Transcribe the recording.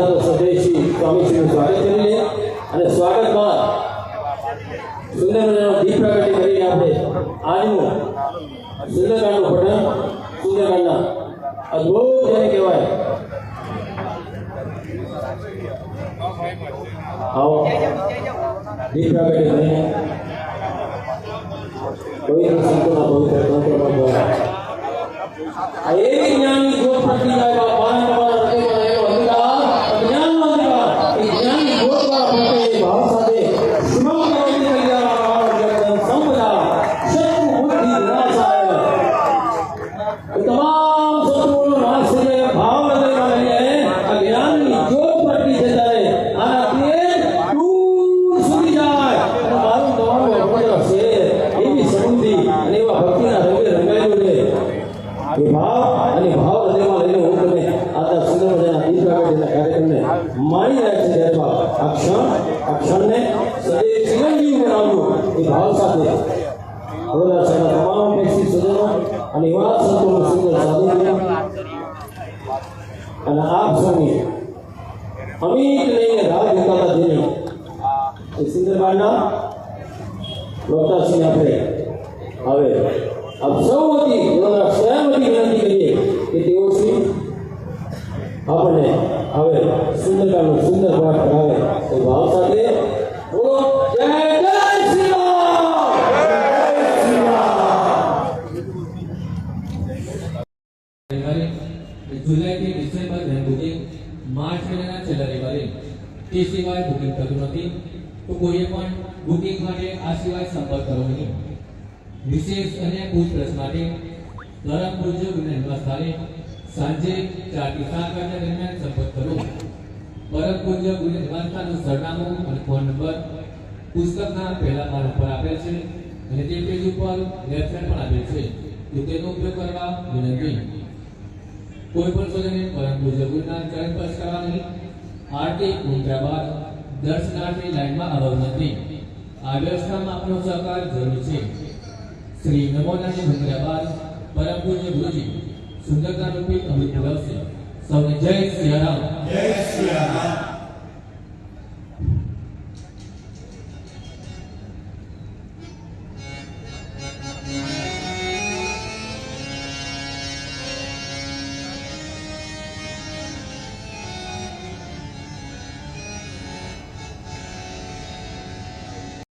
પહેલા તો સ્વદેશી સ્વામીશ્રીનું સ્વાગત કરી લઈએ અને સ્વાગતમાં સુંદર મજાનો દીપ પ્રગટી કરીને આપણે આજનું સુંદરકાંડનું પઠન સુંદરકાંડના અદભુત જેને કહેવાય. આવો. દીપ પ્રાગટ્ય કરીને પવિત્ર સંતોના પવિત્ર તંત્રમાં દ્વારા. આ એક જ્ઞાનની જ્યોત પ્રગટી જાય બાબા, પારંપરા હૃદયમાં રહેલો અંધકાર, અજ્ઞાનનો અંધકાર, એ જ્ઞાનની જ્યોત દ્વારા પ્રગટે એ ભાવ સાથે શ્રીમદ ભગવદ્ ગીતા જગદં સંપદા, શત્રુ બુદ્ધિ વિનાશાય. એ તમામ શત્રુઓનો નાશ થઈ જાય એવા ભાવ હૃદયમાં લઈને આ જ્ઞાનની જ્યોત પ્રગટી જતા રહે. આનાથી એ દૂર સુધી જાય. અને મારું તમારું અપવિત્ર છે એવી સમૃદ્ધિ અને એવા ભક્તિના રંગે રંગાયેલું રહે. એ ભાવ અને ભાવ હૃદયમાં લઈને હું તમને આજના સુંદર મજાના ગીત પ્રાગટ્યના કાર્યક્રમને માણી રહ્યા છે ત્યારે બાદ આ ક્ષણ આ ક્ષણને સદૈવ ચિરંજીવ બનાવવું એ ભાવ સાથે વડોદરા તમામ વ્યક્તિ સજનો અને એવા સંતોનું સુંદર સાધુ અને આપ સૌની અમિત લઈને રાહ જોતા જઈને એ સુંદરકાંડના વક્તાશ્રીને આપણે હવે આપ સૌ વતી વડોદરા સ્વયં વતી વિનંતી કરીએ કે તેઓ શ્રી આપણને હવે સુંદરકાંડનો સુંદર પાઠ કરાવે એ ભાવ સાથે બોલો જય જય શ્રી રામ જય શ્રી રામ રવિવારે જુલાઈથી ડિસેમ્બર દરમિયાન બુકિંગ માર્ચ મહિનાના છેલ્લા રવિવારે તે સિવાય બુકિંગ થતું નથી તો કોઈએ પણ બુકિંગ માટે આ સિવાય સંપર્ક કરો નહીં વિશેષ અને પૂછપરછ માટે ધરમ પૂજ્ય ગુને નિવાસ સ્થાને સાંજે ચારથી સાત વાગ્યા દરમિયાન સંપર્ક કરો પરમ પૂજ્ય ગુને નિવાસ સરનામું અને ફોન નંબર પુસ્તકના પહેલા પાન ઉપર આપેલ છે અને તે પેજ ઉપર વેબસાઇટ પણ આપેલ છે. તો તેનો ઉપયોગ કરવા વિનંતી. કોઈ પણ સ્વજને પરમ પૂજ્ય ગુરુના ચરણ સ્પર્શ કરવા નહીં. આરતી ઉમટ્યા બાદ દર્શનાર્થી લાઇનમાં આવવાનું નથી આ વ્યવસ્થામાં આપનો સહકાર જરૂરી છે. શ્રી નમોનાની ઉમટ્યા બાદ પરમ ગુરુજી સુંદરતા રૂપી અમૃત પુરાવશે સૌને જય શ્રી રામ જય શ્રી રામ